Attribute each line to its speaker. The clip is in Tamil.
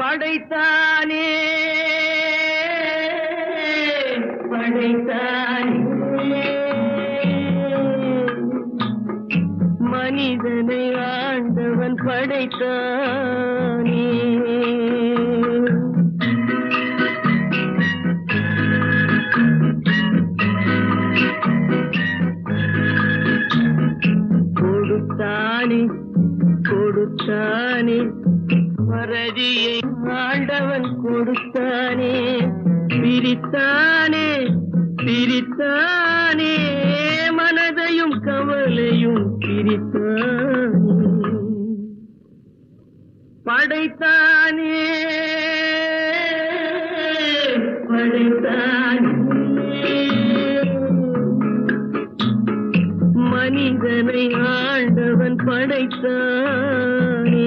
Speaker 1: படைத்தானே. படைத்தானே. மனிதனை ஆண்டவன் படைத்தானே. கொடுத்தானே. கொடுத்தானே. மறதியை ஆண்டவன் கொடுத்தானே. பிரித்தானே பிரித்தானே. மனதையும் கவலையும் பிரித்தானே. படைத்தானே. படைத்தானே. மனிதனை அவன் படைத்தானே